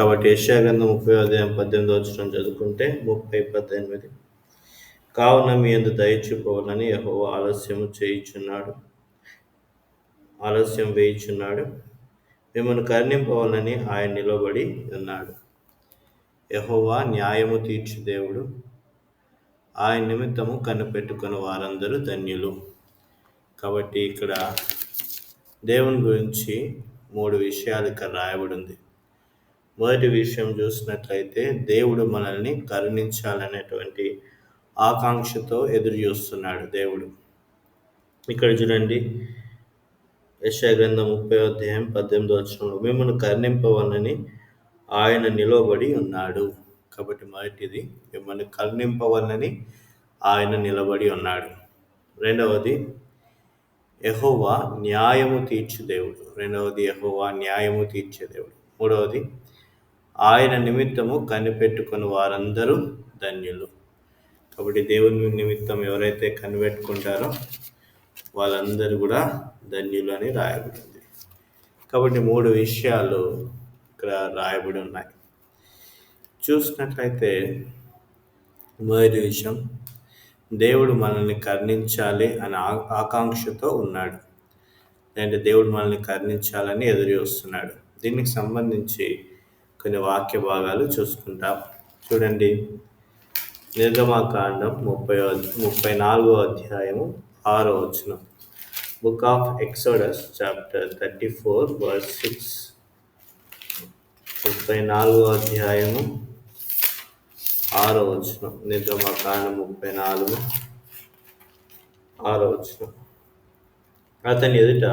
కాబట్టి యెషయా గ్రంథం ముప్పై అధ్యాయం పద్దెనిమిది వచ్చిన చదువుకుంటే ముప్పై పద్దెనిమిది. కావున మీ అందు దయచూపవాలని యెహోవా ఆలస్యము చేయుచున్నాడు. ఆలస్యం వేయుచున్నాడు. మిమ్మల్ని కరుణింపవాలని ఆయన నిలబడి ఉన్నాడు. యహోవా న్యాయము తీర్చు దేవుడు. ఆయన నిమిత్తము కనిపెట్టుకుని వారందరూ ధన్యులు. కాబట్టి ఇక్కడ దేవుని గురించి మూడు విషయాలు ఇక్కడ రాయబడి ఉంది మొదటి విషయం చూసినట్లయితే దేవుడు మనల్ని కరుణించాలనేటువంటి ఆకాంక్షతో ఎదురు చూస్తున్నాడు దేవుడు. ఇక్కడ చూడండి. యశా గ్రంథం ముప్పై అధ్యాయం పద్దెనిమిది వచ్చంలో మిమ్మల్ని కరుణింపవనని ఆయన నిలబడి ఉన్నాడు. కాబట్టి మొదటిది మిమ్మల్ని కరుణింపవనని ఆయన నిలబడి ఉన్నాడు. రెండవది యహోవా న్యాయము తీర్చు దేవుడు. రెండవది యహోవా న్యాయము తీర్చే దేవుడు. మూడవది ఆయన నిమిత్తము కనిపెట్టుకుని వారందరూ ధన్యులు. కాబట్టి దేవుని నిమిత్తం ఎవరైతే కనిపెట్టుకుంటారో వాళ్ళందరూ కూడా ధన్యులు అని రాయబడింది. కాబట్టి మూడు విషయాలు ఇక్కడ రాయబడి ఉన్నాయి. చూసినట్లయితే మొదటి విషయం దేవుడు మనల్ని కర్ణించాలి అనే ఆకాంక్షతో ఉన్నాడు. అంటే దేవుడు మనల్ని కర్ణించాలని ఎదురు వస్తున్నాడు దీనికి సంబంధించి కొన్ని వాక్య భాగాలు చూసుకుంటాం. చూడండి. నిర్గమాకాండం ముప్పై ముప్పై నాలుగో అధ్యాయము ఆరో వచ్చిన book of Exodus chapter thirty four verse six. ముప్పై నాలుగో అధ్యాయము ఆరో వచ్చిన నిర్గమాకాండం ముప్పై నాలుగు ఆరో వచ్చిన అతని ఎదుట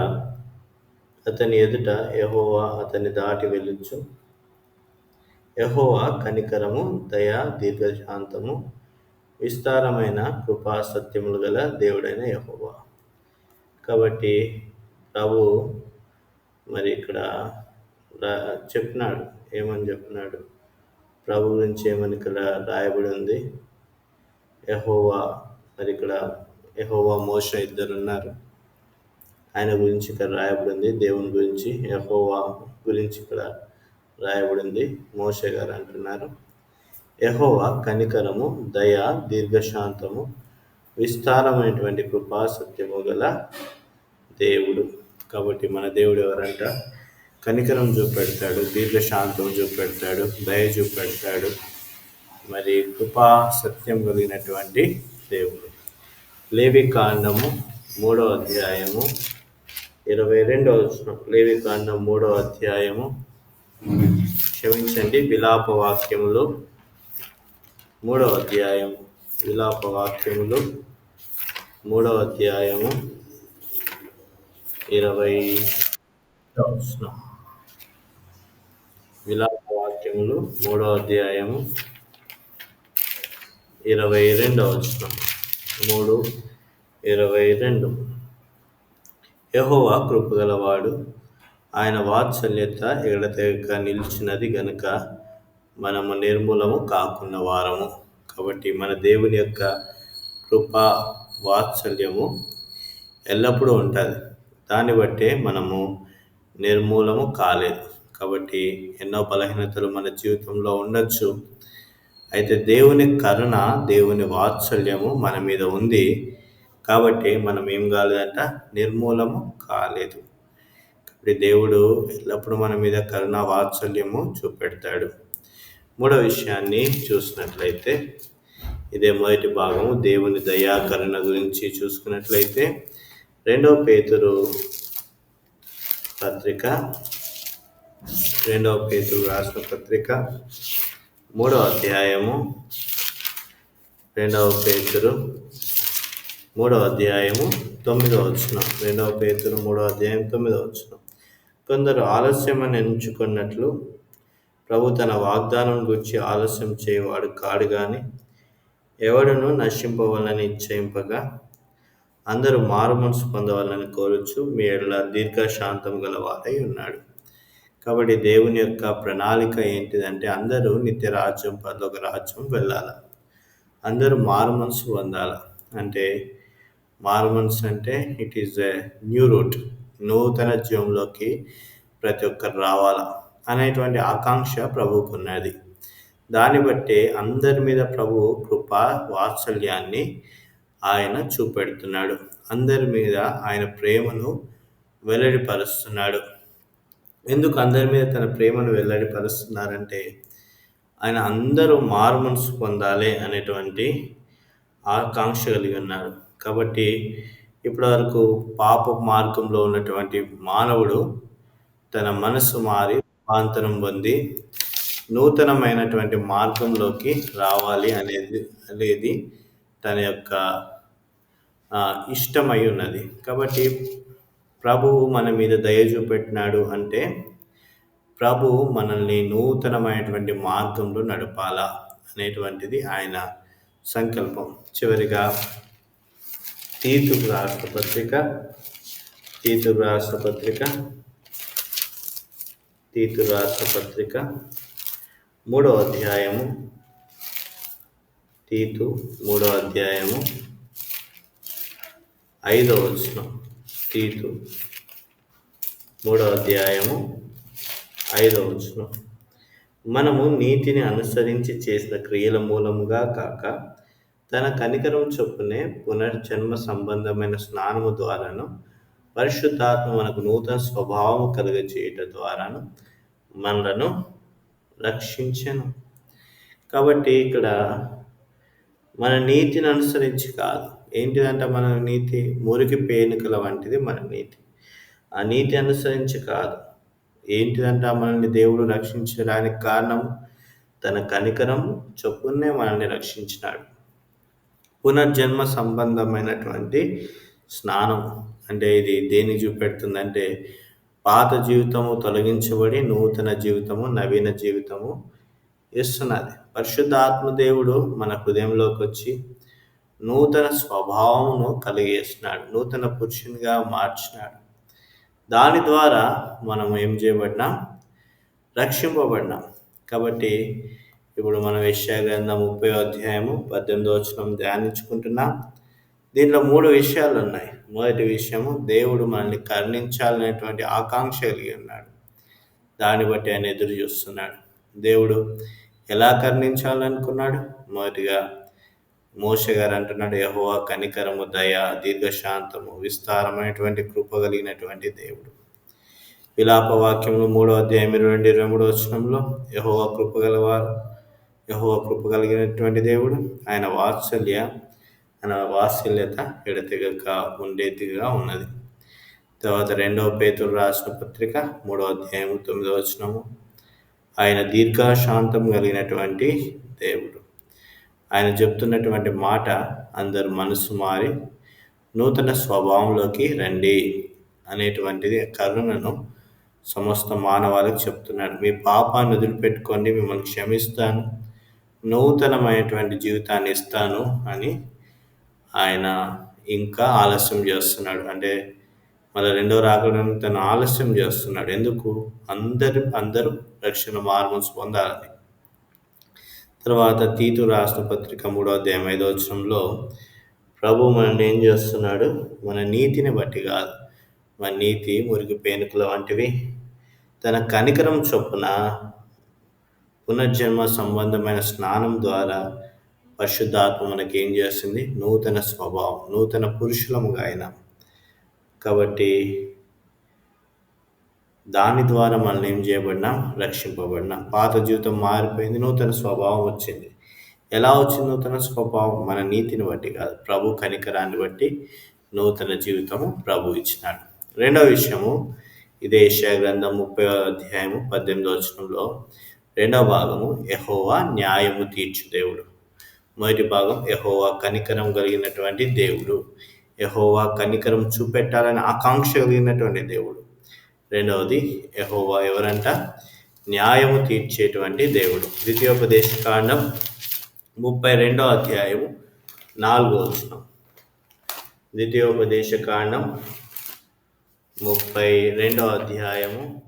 అతని ఎదుట యహోవా అతని దాటి వెళ్ళొచ్చు. యహోవా కనికరము దయ దీర్ఘశాంతము విస్తారమైన కృపా సత్యములు గల దేవుడైన యహోవా. కాబట్టి ప్రభు మరి ఇక్కడ చెప్పినాడు ఏమని చెప్పినాడు? ప్రభు గురించి ఏమని ఇక్కడ రాయబడి ఉంది? యహోవా మరి ఇక్కడ యహోవా మోష ఇద్దరు ఉన్నారు ఆయన గురించి ఇక్కడ రాయబడింది దేవుని గురించి యహోవా గురించి ఇక్కడ రాయబడింది. మోషే గారు అంటున్నారు యహోవా కనికరము దయ దీర్ఘశాంతము విస్తారమైనటువంటి కృపా సత్యము గల దేవుడు. కాబట్టి మన దేవుడు ఎవరంట? కనికరం చూపెడతాడు దీర్ఘశాంతం చూపెడతాడు దయ చూపెడతాడు. మరి కృపా సత్యం కలిగినటువంటి దేవుడు. లేవి కాండము మూడో అధ్యాయము ఇరవై రెండవ లేవి కాండం మూడో అధ్యాయము క్షమించండి. విలాప వాక్యములు మూడో అధ్యాయం విలాప వాక్యములు మూడో అధ్యాయము ఇరవై విలాప వాక్యములు మూడో అధ్యాయము ఇరవై రెండవ వచనం. మూడు ఇరవై రెండు. యహోవా కృపగలవాడు ఆయన వాత్సల్యత ఎగడతెగక నిలిచినది గనుక మనము నిర్మూలము కాకున్న వారము. కాబట్టి మన దేవుని యొక్క కృప వాత్సల్యము ఎల్లప్పుడూ ఉంటుంది. దాన్ని బట్టే మనము నిర్మూలము కాలేదు. కాబట్టి ఎన్నో బలహీనతలు మన జీవితంలో ఉండొచ్చు. అయితే దేవుని కరుణ దేవుని వాత్సల్యము మన మీద ఉంది. కాబట్టి మనం ఏం కాలేదంట? నిర్మూలము కాలేదు. ఇప్పుడు దేవుడు ఎల్లప్పుడూ మన మీద కరుణ వాత్సల్యము చూపెడతాడు. మూడో విషయాన్ని చూసినట్లయితే ఇదే మొదటి భాగము దేవుని దయాకరణ గురించి చూసుకున్నట్లయితే రెండవ పేతురు పత్రిక రెండవ పేతురు రాసిన పత్రిక మూడవ అధ్యాయము రెండవ పేతురు మూడవ అధ్యాయము తొమ్మిదవ వచ్చిన రెండవ పేతురు మూడవ అధ్యాయం తొమ్మిదవ వచ్చిన కొందరు ఆలస్యమని ఎంచుకున్నట్లు ప్రభు తన వాగ్దానం గురించి ఆలస్యం చేయవాడు కాడు కానీ ఎవడును నశింపవాలని ఇచ్చయింపగా అందరూ మారు మనసు పొందవాలని కోరుచు మీ ఎడల దీర్ఘశాంతం గలవారై ఉన్నాడు. కాబట్టి దేవుని యొక్క ప్రణాళిక ఏంటిదంటే అందరూ నిత్య రాజ్యం పదొక రాజ్యం వెళ్ళాలి? అందరూ మారు మనసు పొందాలి? అంటే మారు మనసు అంటే it is a new root నూతన జీవంలోకి ప్రతి ఒక్కరు రావాలా అనేటువంటి ఆకాంక్ష ప్రభుకున్నది దాన్ని బట్టి అందరి మీద ప్రభు కృప వాత్సల్యాన్ని ఆయన చూపెడుతున్నాడు. అందరి మీద ఆయన ప్రేమను వెల్లడిపరుస్తున్నాడు. ఎందుకు అందరి మీద తన ప్రేమను వెల్లడిపరుస్తున్నారంటే ఆయన అందరూ మార్మన్స్ పొందాలి అనేటువంటి ఆకాంక్ష కలిగి ఉన్నారు. కాబట్టి ఇప్పటి వరకు పాప మార్గంలో ఉన్నటువంటి మానవుడు తన మనసు మారి రూపాంతరం పొంది నూతనమైనటువంటి మార్గంలోకి రావాలి అనేది అనేది తన యొక్క ఇష్టమై ఉన్నది. కాబట్టి ప్రభువు మన మీద దయ చూపెట్టినాడు అంటే ప్రభు మనల్ని నూతనమైనటువంటి మార్గంలో నడపాలా అనేటువంటిది ఆయన సంకల్పం. చివరిగా తీతు రాష్ట్ర పత్రిక తీతు రాష్ట్ర పత్రిక తీతు రాష్ట్ర పత్రిక మూడో అధ్యాయము. తీతు మూడో అధ్యాయము. ఐదో వచనం. తీతు మూడో అధ్యాయము. ఐదో వచనం. మనము నీతిని అనుసరించి చేసిన క్రియల మూలముగా కాక తన కనికరం చొప్పునే పునర్జన్మ సంబంధమైన స్నానము ద్వారాను పరిశుద్ధాత్మ మనకు నూతన స్వభావం కలుగజేయట ద్వారాను మనలను రక్షించను. కాబట్టి ఇక్కడ మన నీతిని అనుసరించి కాదు. ఏంటిదంటే మన నీతి? మురికి పేనుకల వంటిది మన నీతి. ఆ నీతి అనుసరించి కాదు. ఏంటిదంటే మనల్ని దేవుడు రక్షించడానికి కారణం? తన కనికరం చొప్పునే మనల్ని రక్షించినాడు. పునర్జన్మ సంబంధమైనటువంటి స్నానం. అంటే ఇది దేని చూపెడుతుందంటే పాత జీవితము తొలగించబడి నూతన జీవితము నవీన జీవితము ఇస్తున్నది. పరిశుద్ధాత్మ దేవుడు మన హృదయంలోకి వచ్చి నూతన స్వభావమును కలిగేస్తున్నాడు నూతన పురుషునిగా మార్చినాడు. దాని ద్వారా మనం ఏం చేయబడినాం? రక్షింపబడినాం. కాబట్టి ఇప్పుడు మనం గ్రంథం ముప్పై అధ్యాయము పద్దెనిమిది వచ్చిన ధ్యానించుకుంటున్నాం. దీనిలో మూడు విషయాలు ఉన్నాయి. మొదటి విషయము దేవుడు మనల్ని కరుణించాలనేటువంటి ఆకాంక్ష కలిగి ఉన్నాడు. దాన్ని బట్టి ఆయన ఎదురు చూస్తున్నాడు. దేవుడు ఎలా కరుణించాలనుకున్నాడు? మొదటిగా మోస గారు అంటున్నాడు యహోవా కనికరము దయ దీర్ఘశాంతము విస్తారమైనటువంటి కృప కలిగినటువంటి దేవుడు. విలాప వాక్యములు మూడో అధ్యాయం ఇరవై రెండు ఇరవై మూడో వచనంలో యహోవా కృప యహో కృప కలిగినటువంటి దేవుడు ఆయన వాత్సల్య ఆయన వాత్సల్యత ఎడతెగక ఉండేదిగా ఉన్నది. తర్వాత రెండవ పేతులు రాసిన పత్రిక మూడవ అధ్యాయం తొమ్మిదవ వచనము. ఆయన దీర్ఘశాంతం కలిగినటువంటి దేవుడు. ఆయన చెప్తున్నటువంటి మాట అందరు మనసు మారి నూతన స్వభావంలోకి రండి అనేటువంటిది కరుణను సమస్త మానవాళికి చెప్తున్నాడు. మీ పాపాన్ని వదిలిపెట్టుకోండి మిమ్మల్ని క్షమిస్తాను. నూతనమైనటువంటి జీవితాన్ని ఇస్తాను అని ఆయన ఇంకా ఆలస్యం చేస్తున్నాడు. అంటే మళ్ళీ రెండో రాకడం తను ఆలస్యం చేస్తున్నాడు. ఎందుకు? అందరు అందరూ రక్షణ మార్మల్స్ పొందాలని. తర్వాత తీతు రాష్ట్ర పత్రిక మూడో అధ్యాయం ఐదో వచ్చంలో ప్రభు మనల్ని ఏం చేస్తున్నాడు? మన నీతిని బట్టి కాదు. మన నీతి మురికి పేనుకల వంటివి. తన కనికరం చొప్పున పునర్జన్మ సంబంధమైన స్నానం ద్వారా పరిశుద్ధాత్మ మనకి ఏం చేస్తుంది? నూతన స్వభావం నూతన పురుషులముగా ఆయన కాబట్టి దాని ద్వారా మనం ఏం చేయబడినాం రక్షింపబడినాం. పాత జీవితం మారిపోయింది నూతన స్వభావం వచ్చింది. ఎలా వచ్చింది నూతన స్వభావం? మన నీతిని బట్టి కాదు. ప్రభు కనికరాన్ని బట్టి నూతన జీవితము ప్రభు ఇచ్చినాడు. రెండవ విషయము ఇదే గ్రంథం ముప్పై అధ్యాయము పద్దెనిమిది వచనంలో రెండవ భాగము ఎహోవా న్యాయము తీర్చు దేవుడు. మొదటి భాగం ఎహోవా కనికరం కలిగినటువంటి దేవుడు. యహోవా కనికరం చూపెట్టాలని ఆకాంక్ష కలిగినటువంటి దేవుడు. రెండవది యహోవా ఎవరంట? న్యాయము తీర్చేటువంటి దేవుడు. ద్వితీయోపదేశ కాండం ముప్పై రెండో అధ్యాయము నాలుగో వచ్చిన ద్వితీయోపదేశ కాండం ముప్పై రెండో అధ్యాయము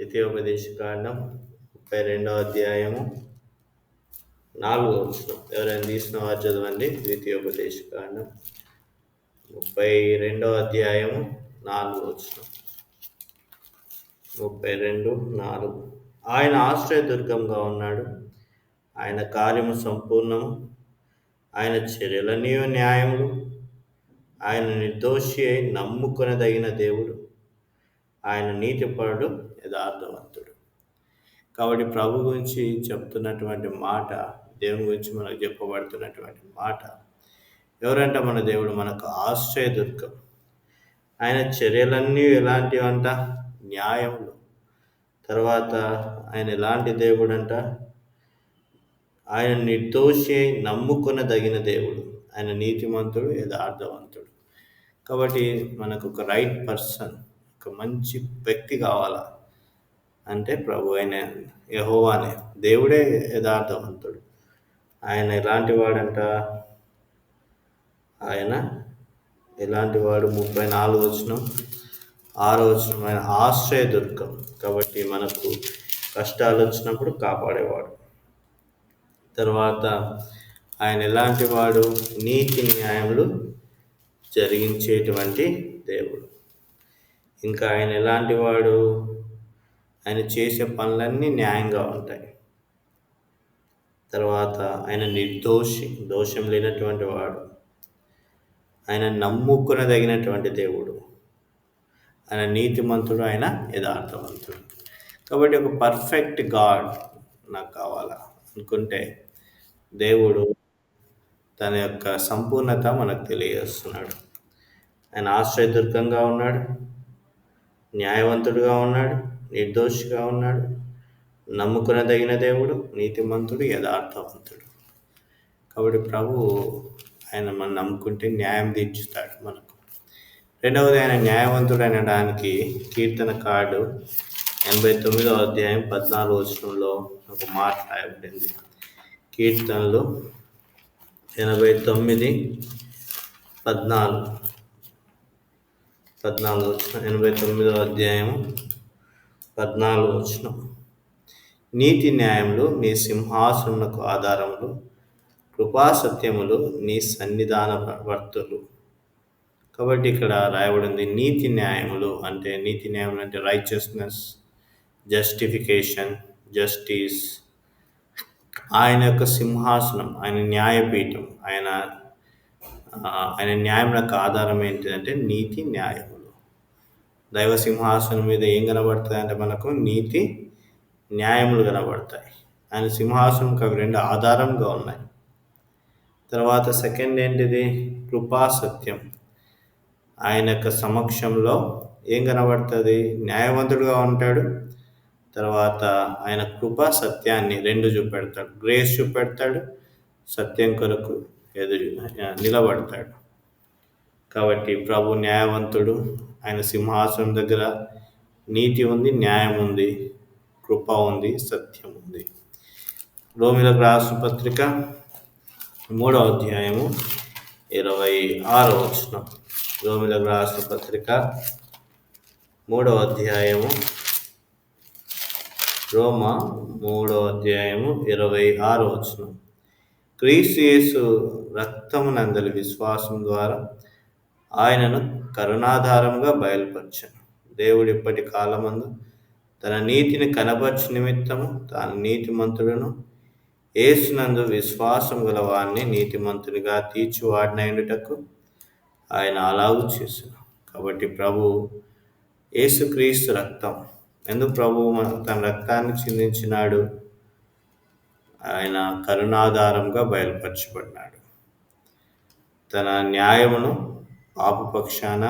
ద్వితీయోపదేశ కాండం ముప్పై రెండవ అధ్యాయము నాలుగో వచ్చిన ఎవరైనా తీసిన వారు చదవండి? ద్వితీయోపదేశ కాండం ముప్పై రెండవ అధ్యాయము నాలుగో వచ్చిన ముప్పై రెండు నాలుగు. ఆయన ఆశ్రయదుర్గంగా ఉన్నాడు. ఆయన కార్యము సంపూర్ణము. ఆయన చర్యలన్నీ న్యాయములు. ఆయన నిర్దోషి అయి నమ్ముకొనదగిన దేవుడు. ఆయన నీతిపరుడు యథార్థవంతుడు. కాబట్టి ప్రభు గురించి చెప్తున్నటువంటి మాట దేవుని గురించి మనకు చెప్పబడుతున్నటువంటి మాట ఎవరంటే మన దేవుడు? మనకు ఆశ్రయదుర్గం. ఆయన చర్యలన్నీ ఎలాంటివంట? న్యాయములు తర్వాత ఆయన ఎలాంటి దేవుడు అంట ఆయన నిర్దోషి నమ్ముకొనదగిన దేవుడు. ఆయన నీతిమంతుడు యథార్థవంతుడు. కాబట్టి మనకు ఒక రైట్ పర్సన్ ఒక మంచి వ్యక్తి కావాలా? అంటే ప్రభు అయిన యహోవానే. దేవుడే యథార్థవంతుడు. ఆయన ఎలాంటి వాడంట? ఆయన ఎలాంటి వాడు? ముప్పై నాలుగు వచ్చిన ఆరో వచ్చిన ఆయన ఆశ్రయ దుర్గం. కాబట్టి మనకు కష్టాలు వచ్చినప్పుడు కాపాడేవాడు. తర్వాత ఆయన ఎలాంటి వాడు? నీతి న్యాయములు జరిగించేటువంటి దేవుడు. ఇంకా ఆయన ఎలాంటి వాడు? ఆయన చేసే పనులన్నీ న్యాయంగా ఉంటాయి. తర్వాత ఆయన నిర్దోషి దోషం లేనటువంటి వాడు. ఆయన నమ్ముకునదగినటువంటి దేవుడు. ఆయన నీతిమంతుడు ఆయన యథార్థవంతుడు. కాబట్టి ఒక పర్ఫెక్ట్ గాడ్ నాకు కావాలా? అనుకుంటే దేవుడు తన యొక్క సంపూర్ణత మనకు తెలియజేస్తున్నాడు. ఆయన ఆశ్రయదుర్గంగా ఉన్నాడు. న్యాయవంతుడుగా ఉన్నాడు నిర్దోషిగా ఉన్నాడు నమ్ముకునదగిన దేవుడు నీతిమంతుడు యథార్థవంతుడు. కాబట్టి ప్రభు ఆయన మనం నమ్ముకుంటే న్యాయం తీర్చుతాడు మనకు. రెండవది ఆయన న్యాయవంతుడు అనడానికి కీర్తన కార్డు ఎనభై తొమ్మిదో అధ్యాయం పద్నాలుగు వచనంలో ఒక మాట రాయబడింది. కీర్తనలు ఎనభై తొమ్మిది పద్నాలుగు. పద్నాలుగు వచ్చిన ఎనభై తొమ్మిదో అధ్యాయము పద్నాలుగు వచ్చిన నీతి న్యాయములు నీ సింహాసనకు ఆధారములు కృపాసత్యములు నీ సన్నిధాన వర్తులు. కాబట్టి ఇక్కడ రాయబడింది నీతి న్యాయములు అంటే నీతి న్యాయములు అంటే రైచియస్నెస్ జస్టిఫికేషన్ జస్టిస్ ఆయన యొక్క సింహాసనం ఆయన న్యాయపీఠం ఆయన ఆయన న్యాయం యొక్క ఆధారం ఏంటిదంటే నీతి న్యాయములు. దైవ సింహాసనం మీద ఏం కనబడుతుంది అంటే మనకు నీతి న్యాయములు కనబడతాయి. ఆయన సింహాసనం అవి రెండు ఆధారంగా ఉన్నాయి. తర్వాత సెకండ్ ఏంటిది? కృపా సత్యం. ఆయన యొక్క సమక్షంలో ఏం కనబడుతుంది? న్యాయవంతుడుగా ఉంటాడు. తర్వాత ఆయన కృప సత్యాన్ని రెండు చూపెడతాడు. గ్రేస్ చూపెడతాడు. సత్యం కొరకు ఎదురు నిలబడతాడు. కాబట్టి ప్రభు న్యాయవంతుడు ఆయన సింహాసనం దగ్గర నీతి ఉంది న్యాయం ఉంది కృప ఉంది సత్యం ఉంది. రోమిలకు రాసిన పత్రిక మూడవ అధ్యాయము ఇరవై ఆరో వచనం. రోమిలకు రాసిన పత్రిక మూడవ అధ్యాయము రోమ మూడో అధ్యాయము ఇరవై ఆరో వచనం. క్రీస్తు రక్తమునందలి విశ్వాసం ద్వారా ఆయనను కరుణాధారంగా బయలుపరచను. దేవుడు ఇప్పటి కాలమందు తన నీతిని కనపరచు నిమిత్తము తాను నీతిమంతుడును. ఏసునందు విశ్వాసం గల వారిని నీతిమంతునిగా తీర్చివాడినటకు ఆయన అలాగూ చేశాను కాబట్టి ప్రభు ఏసుక్రీస్తు రక్తం. ఎందుకు ప్రభు తన రక్తాన్ని చిందించినాడు? ఆయన కరుణాధారంగా బయలుపరచబడినాడు. తన న్యాయమును పాపపక్షాన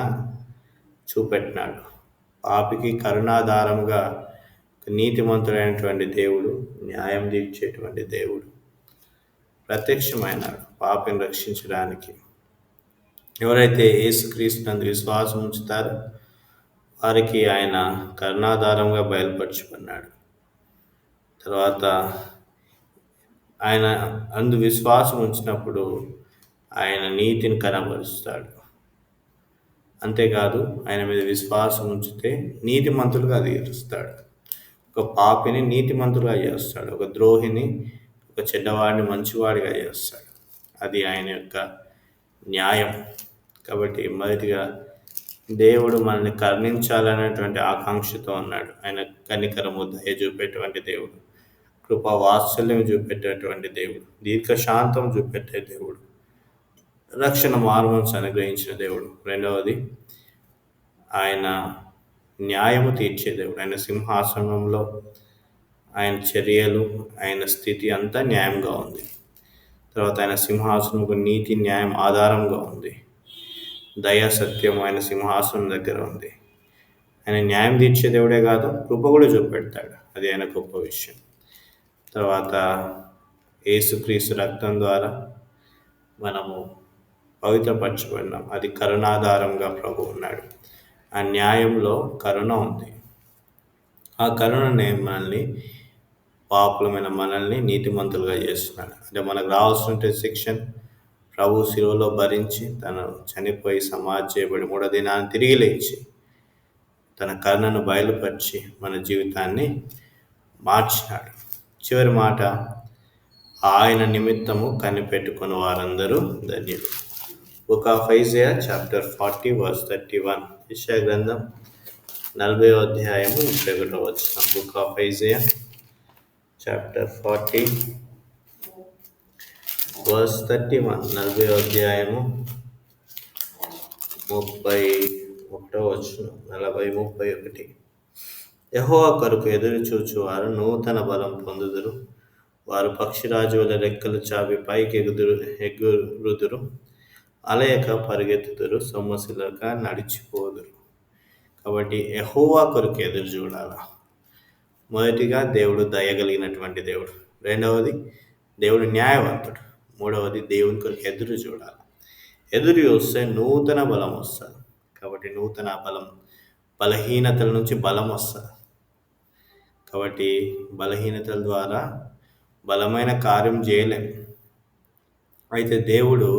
చూపెట్టినాడు. పాపికి కరుణాధారంగా నీతిమంతుడైనటువంటి దేవుడు న్యాయం తీర్చేటువంటి దేవుడు ప్రత్యక్షమైనాడు పాపిని రక్షించడానికి. ఎవరైతే యేసుక్రీస్తునందు విశ్వాసం ఉంచుతారో వారికి ఆయన కరుణాధారంగా బయలుపరచుకున్నాడు తర్వాత ఆయన అందు విశ్వాసం ఉంచినప్పుడు ఆయన నీతిని కనబరుస్తాడు. అంతేకాదు ఆయన మీద విశ్వాసం ఉంచితే నీతిమంతులుగా తీరుస్తాడు ఒక పాపిని నీతిమంతులుగా చేస్తాడు ఒక ద్రోహిని ఒక చెడ్డవాడిని మంచివాడిగా చేస్తాడు అది ఆయన యొక్క న్యాయం. కాబట్టి మొదటిగా దేవుడు మనల్ని కరుణించాలనేటువంటి ఆకాంక్షతో ఉన్నాడు. ఆయన కనికరము దయ చూపేటువంటి దేవుడు. కృపా వాత్సల్యం చూపెట్టేటువంటి దేవుడు దీర్ఘశాంతం చూపెట్టే దేవుడు రక్షణ మార్మల్స్ అనుగ్రహించిన దేవుడు. రెండవది ఆయన న్యాయము తీర్చే దేవుడు. ఆయన సింహాసనంలో ఆయన చర్యలు ఆయన స్థితి అంతా న్యాయంగా ఉంది. తర్వాత ఆయన సింహాసనంకు నీతి న్యాయం ఆధారంగా ఉంది. దయా సత్యం ఆయన సింహాసనం దగ్గర ఉంది. ఆయన న్యాయం తీర్చే దేవుడే కాదు కృప కూడా చూపెడతాడు. అది ఆయన గొప్ప విషయం. తర్వాత ఏసుక్రీస్తు రక్తం ద్వారా మనము పవిత్రపరచబడినాం. అది కరుణాధారంగా ప్రభు ఉన్నాడు. ఆ న్యాయంలో కరుణ ఉంది. ఆ కరుణనే మనల్ని పాపులమైన మనల్ని నీతిమంతులుగా చేస్తున్నాడు. అంటే మనకు రావాల్సిన శిక్షణ ప్రభు శిలువలో భరించి తను చనిపోయి సమాజ్ చేయబడి మూడో దినాన్ని తిరిగి లేచి తన కరుణను బయలుపరిచి మన జీవితాన్ని మార్చినాడు. చివరి మాట ఆయన నిమిత్తము కనిపెట్టుకున్న వారందరూ ధన్యులు. Book of Isaiah chapter forty verse thirty one. విషయ గ్రంథం నలభై అధ్యాయము ముప్పై ఒకటో వచ్చిన book of Isaiah chapter forty verse thirty one. నలభై అధ్యాయము ముప్పై ఒకటో వచ్చును నలభై ముప్పై ఒకటి. యహో కొరకు ఎదురు చూచువారు నూతన బలం పొందుదురు. వారు పక్షిరాజు వల్ల రెక్కలు చాపి పైకి ఎగుదురు ఎగురుదురు. అలయక పరిగెత్తుదురు సొమ్మసిలక నడిచిపోదురు. కాబట్టి ఎహోవా కొరకు ఎదురు చూడాలా. మొదటిగా దేవుడు దయగలిగినటువంటి దేవుడు. రెండవది దేవుడు న్యాయవంతుడు. మూడవది దేవుని కొరకు ఎదురు చూడాలి. ఎదురు చూస్తే నూతన బలం వస్తుంది. కాబట్టి నూతన బలం బలహీనతల నుంచి బలం వస్తుంది. కాబట్టి బలహీనతల ద్వారా బలమైన కార్యం చేయలేం. అయితే దేవుడు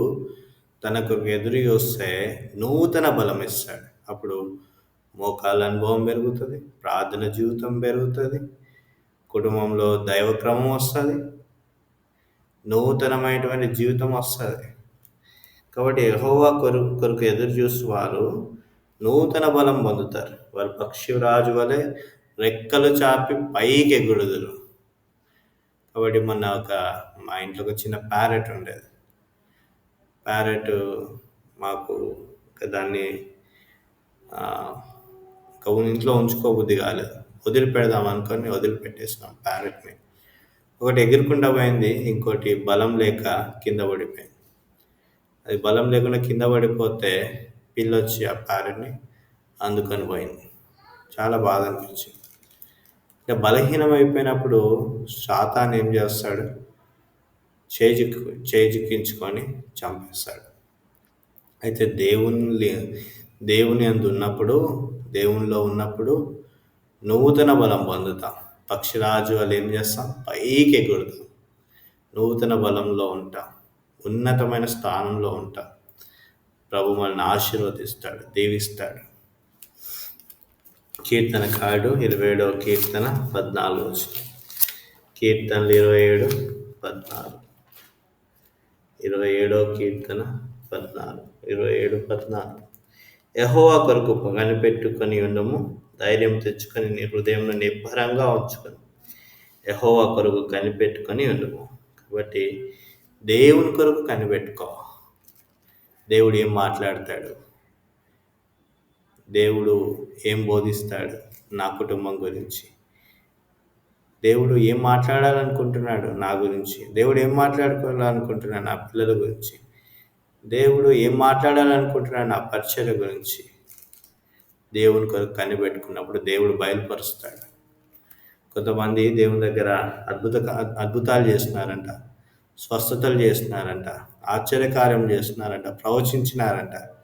తనకు ఎదురు చూస్తే నూతన బలం ఇస్తాడు. అప్పుడు మోకాళ్ళ అనుభవం పెరుగుతుంది ప్రార్థన జీవితం పెరుగుతుంది కుటుంబంలో దైవక్రమం వస్తుంది నూతనమైనటువంటి జీవితం వస్తుంది. కాబట్టి ఎహోవా కొరకు కొరకు ఎదురు చూసేవారు నూతన బలం పొందుతారు. వారు పక్షిరాజు వలె రెక్కలు చాపి పైకి ఎగుడుదురు కాబట్టి మొన్న ఒక మా ఇంట్లో ఒక చిన్న ప్యారెట్ ఉండేది. ప్యారెట్ మాకు దాన్ని ఇంట్లో ఉంచుకోబుద్ధి కాలేదు. వదిలిపెడదాం అనుకొని వదిలిపెట్టేసినాం ప్యారెట్ని ఒకటి ఎగురుకుండా పోయింది ఇంకోటి బలం లేక కింద పడిపోయింది. అది బలం లేకుండా కింద పడిపోతే పిల్ల వచ్చి ఆ ప్యారెట్ని అందుకొని పోయింది. చాలా బాధ అనిపించింది. ఇక బలహీనం అయిపోయినప్పుడు శాతాన్ని ఏం చేస్తాడు? చేజిక్కు చేజిక్కించుకొని చంపేస్తాడు. అయితే దేవుని దేవుని అందు ఉన్నప్పుడు దేవునిలో ఉన్నప్పుడు నూతన బలం పొందుతాం. పక్షిరాజు వాళ్ళు ఏం చేస్తాం? పైకి ఎగురుతాం. నూతన బలంలో ఉంటాం. ఉన్నతమైన స్థానంలో ఉంటాం. ప్రభు మనల్ని ఆశీర్వదిస్తాడు దీవిస్తాడు. కీర్తన కాడు ఇరవై ఏడవ కీర్తన పద్నాలుగు కీర్తనలు ఇరవై ఏడు పద్నాలుగు. ఇరవై ఏడవ కీర్తన పద్నాలుగు. ఇరవై ఏడు పద్నాలుగు. యహోవా కొరకు కనిపెట్టుకొని ఉండము ధైర్యం తెచ్చుకొని నీ హృదయంలో నిర్భరంగా ఉంచుకొని. యహోవా కొరకు కనిపెట్టుకొని ఉండము. కాబట్టి దేవుని కొరకు కనిపెట్టుకో. దేవుడు ఏం మాట్లాడతాడు? దేవుడు ఏం బోధిస్తాడు నా కుటుంబం గురించి? దేవుడు ఏం మాట్లాడాలనుకుంటున్నాడు నా గురించి? దేవుడు ఏం మాట్లాడుకోవాలనుకుంటున్నాడు నా పిల్లల గురించి? దేవుడు ఏం మాట్లాడాలనుకుంటున్నాడు నా పరిచయం గురించి? దేవుని కొరకు కనిపెట్టుకున్నప్పుడు దేవుడు బయలుపరుస్తాడు. కొంతమంది దేవుని దగ్గర అద్భుత అద్భుతాలు చేస్తున్నారంట స్వస్థతలు చేస్తున్నారంట ఆశ్చర్యకార్యం చేస్తున్నారంట ప్రవచించినారంట.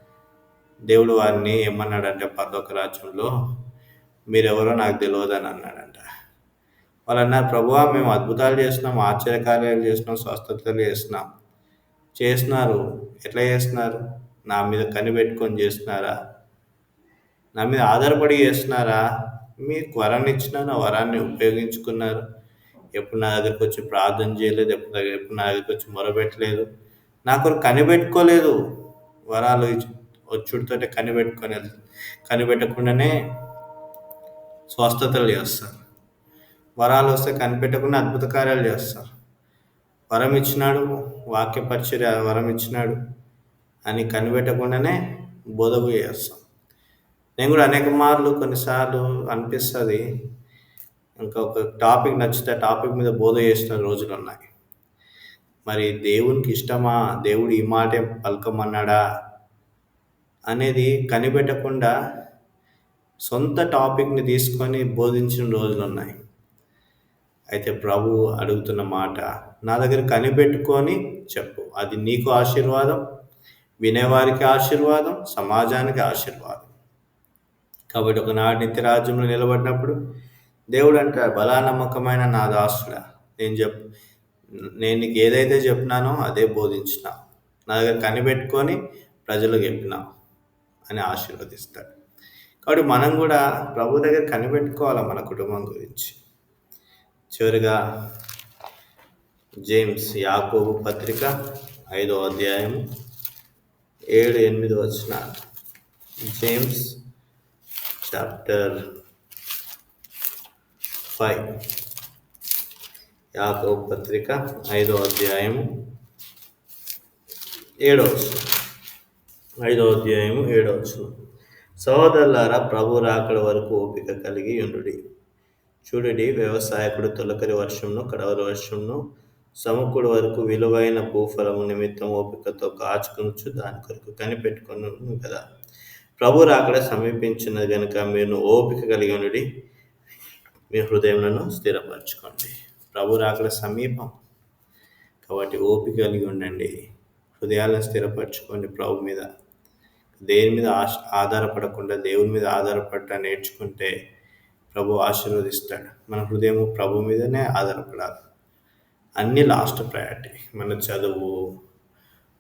దేవుడు వారిని ఏమన్నాడంటే పర్లోక రాజ్యంలో మీరెవరో నాకు తెలియదు అని అన్నాడంట. వాళ్ళు అన్నారు ప్రభు మేము అద్భుతాలు చేస్తున్నాం ఆశ్చర్యకార్యాలు చేస్తున్నాం స్వస్థతలు చేస్తున్నాం. చేస్తున్నారు. ఎట్లా చేస్తున్నారు? నా మీద కనిపెట్టుకొని చేస్తున్నారా? నా మీద ఆధారపడి చేస్తున్నారా? మీకు వరాన్ని ఇచ్చిన నా వరాన్ని ఉపయోగించుకున్నారు? ఎప్పుడు నా దగ్గరకు వచ్చి ప్రార్థన చేయలేదు? ఎప్పుడు ఎప్పుడు నా దగ్గరకు వచ్చి మొరబెట్టలేదు నా కొరకు కనిపెట్టుకోలేదు. వరాలు వచ్చుడితో కనిపెట్టుకొని కనిపెట్టకుండానే స్వస్థతలు చేస్తారు. వరాలు వస్తే కనిపెట్టకుండా అద్భుత కార్యాలు చేస్తారు. వరం ఇచ్చినాడు వాక్యపరిచర్య వరం ఇచ్చినాడు అని కనిపెట్టకుండానే బోధకు చేస్తాం నేను కూడా అనేక మార్లు కొన్నిసార్లు అనిపిస్తుంది ఇంకా ఒక టాపిక్ నచ్చితే టాపిక్ మీద బోధ చేసిన రోజులు ఉన్నాయి. మరి దేవునికి ఇష్టమా? దేవుడు ఈ మాటే పలకమన్నాడా? అనేది కనిపెట్టకుండా సొంత టాపిక్ని తీసుకొని బోధించిన రోజులు ఉన్నాయి. అయితే ప్రభు అడుగుతున్న మాట నా దగ్గర కనిపెట్టుకొని చెప్పు. అది నీకు ఆశీర్వాదం వినేవారికి ఆశీర్వాదం సమాజానికి ఆశీర్వాదం. కాబట్టి ఒకనాడు నిత్యరాజ్యంలో నిలబడినప్పుడు దేవుడు అంటాడు బలా నమ్మకమైన నా దాసుడా నేను చెప్ నేను నీకు ఏదైతే చెప్పినానో అదే బోధించిన నా దగ్గర కనిపెట్టుకొని ప్రజలకు చెప్పినా అని ఆశీర్వదిస్తాడు. కాబట్టి మనం కూడా ప్రభు దగ్గర కనిపెట్టుకోవాలి మన కుటుంబం గురించి. చివరిగా జేమ్స్ యాకోబు పత్రిక ఐదో అధ్యాయం ఏడు ఎనిమిది వచ్చిన జేమ్స్ చాప్టర్ ఫైవ్. యాకోబు పత్రిక ఐదో అధ్యాయము ఏడో ఐదో అధ్యాయము ఏడో సహోదరులారా ప్రభు రాకడ వరకు ఓపిక కలిగి ఉండుడి. చూడుడి వ్యవసాయకుడు తొలకరి వర్షంను కడవరి వర్షంను సముకుడు వరకు విలువైన భూఫలము నిమిత్తం ఓపికతో కాచుకొనొచ్చు దాని కొరకు కనిపెట్టుకున్నాను కదా. ప్రభు రాకడ సమీపించిన గనుక మీరు ఓపిక కలిగి ఉండి మీ హృదయంలో స్థిరపరచుకోండి. ప్రభు రాకడ సమీపం. కాబట్టి ఓపిక కలిగి ఉండండి. హృదయాలను స్థిరపరచుకోండి ప్రభు మీద. దేని మీద ఆధారపడకుండా దేవుని మీద ఆధారపడ్డ నేర్చుకుంటే ప్రభు ఆశీర్వదిస్తాడు. మన హృదయం ప్రభు మీదనే ఆధారపడాలి. అన్నీ లాస్ట్ ప్రయారిటీ. మన చదువు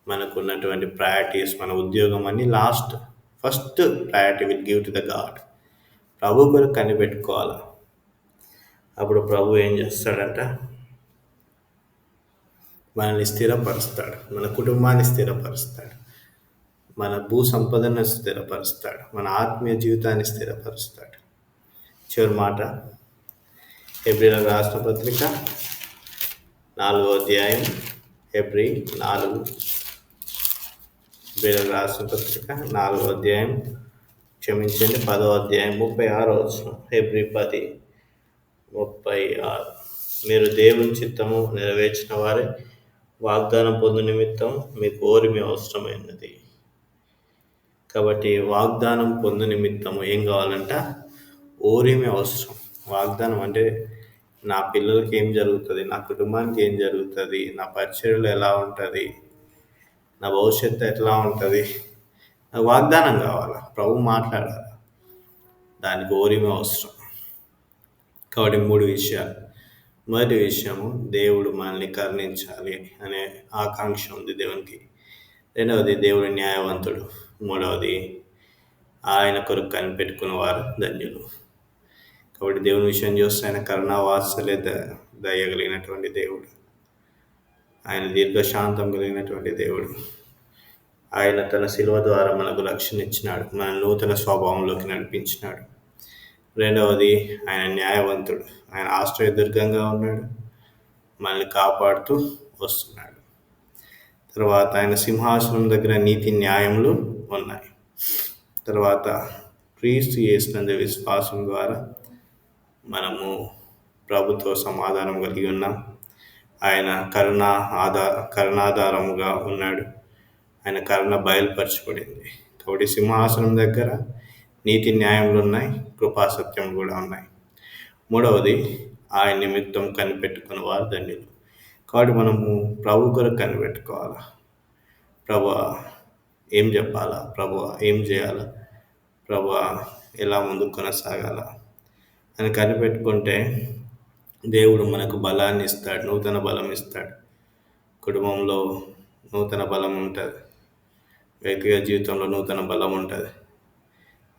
మనకున్నటువంటి ప్రయారిటీస్ మన ఉద్యోగం అన్నీ last first priority will give to the God. ప్రభు కొరకు కనిపెట్టుకోవాలి? అప్పుడు ప్రభు ఏం చేస్తాడంట? మనల్ని స్థిరపరుస్తాడు. మన కుటుంబాన్ని స్థిరపరుస్తాడు. మన భూ సంపదను స్థిరపరుస్తాడు. మన ఆత్మీయ జీవితాన్ని స్థిరపరుస్తాడు. చివరి మాట ఏప్రిల్ రాష్ట్ర పత్రిక నాలుగో అధ్యాయం ఎబ్రి నాలుగు. ఏప్రిల్ రాష్ట్ర పత్రిక నాలుగో అధ్యాయం క్షమించండి పదో అధ్యాయం ముప్పై ఆరో వచ్చిన ఎబ్రి పది ముప్పై ఆరు. మీరు దేవుని చిత్తము నెరవేర్చిన వారే వాగ్దానం పొందు నిమిత్తం మీకు ఓరిమి అవసరమైనది. కాబట్టి వాగ్దానం పొందు నిమిత్తము ఏం కావాలంట? ఓరిమి అవసరం. వాగ్దానం అంటే నా పిల్లలకి ఏం జరుగుతుంది? నా కుటుంబానికి ఏం జరుగుతుంది? నా పరిచయలు ఎలా ఉంటుంది? నా భవిష్యత్తు ఎట్లా ఉంటుంది? నాకు వాగ్దానం కావాలా? ప్రభు మాట్లాడాలి? దానికి ఓరిమి అవసరం. కాబట్టి మూడు విషయాలు. మొదటి విషయము దేవుడు మనల్ని కరుణించాలి అనే ఆకాంక్ష ఉంది దేవునికి. రెండవది దేవుడు న్యాయవంతుడు. మూడవది ఆయన కొరకు కనిపెట్టుకున్న వారు ధన్యులు. కాబట్టి దేవుని విషయం చూస్తే ఆయన కరుణా వాత్సల్య దయగలిగినటువంటి దేవుడు. ఆయన దీర్ఘశాంతం కలిగినటువంటి దేవుడు. ఆయన తన శిల్వ ద్వారా మనకు రక్షణ ఇచ్చినాడు మన నూతన స్వభావంలోకి నడిపించినాడు. రెండవది ఆయన న్యాయవంతుడు. ఆయన ఆశ్రయదుర్గంగా ఉన్నాడు. మనల్ని కాపాడుతూ వస్తున్నాడు. తర్వాత ఆయన సింహాసనం దగ్గర నీతి న్యాయములు ఉన్నాయి. తర్వాత క్రీస్తు చేసినందు విశ్వాసం ద్వారా మనము ప్రభుత్వ సమాధానం కలిగి ఉన్నాం. ఆయన కరుణ ఆధార కరుణాధారముగా ఉన్నాడు. ఆయన కరుణ బయలుపరచబడింది. కాబట్టి సింహాసనం దగ్గర నీతి న్యాయములు ఉన్నాయి కృపాసత్యం కూడా ఉన్నాయి. మూడవది ఆయన నిమిత్తం కనిపెట్టుకున్న వారు ధన్యులు. కాబట్టి మనము ప్రభు కొరకు కనిపెట్టుకోవాలా? ప్రభు ఏం చెప్పాలా? ప్రభు ఏం చేయాలా? ప్రభు ఎలా ముందుకు కొనసాగాల? అని కనిపెట్టుకుంటే దేవుడు మనకు బలాన్ని ఇస్తాడు నూతన బలం ఇస్తాడు. కుటుంబంలో నూతన బలం ఉంటుంది. వ్యక్తిగత జీవితంలో నూతన బలం ఉంటుంది.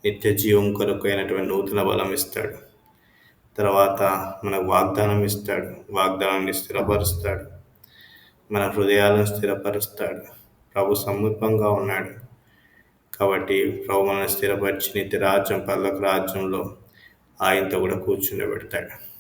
నిత్య జీవం కొరకు అయినటువంటి నూతన బలం ఇస్తాడు. తర్వాత మనకు వాగ్దానం ఇస్తాడు. వాగ్దానాన్ని స్థిరపరుస్తాడు. మన హృదయాలను స్థిరపరుస్తాడు. ప్రభు సమీపంగా ఉన్నాడు. కాబట్టి ప్రభు మనల్ని స్థిరపరిచి నిత్య రాజ్యం పల్లక రాజ్యంలో ఆయనతో కూడా కూర్చుండబెడతాడు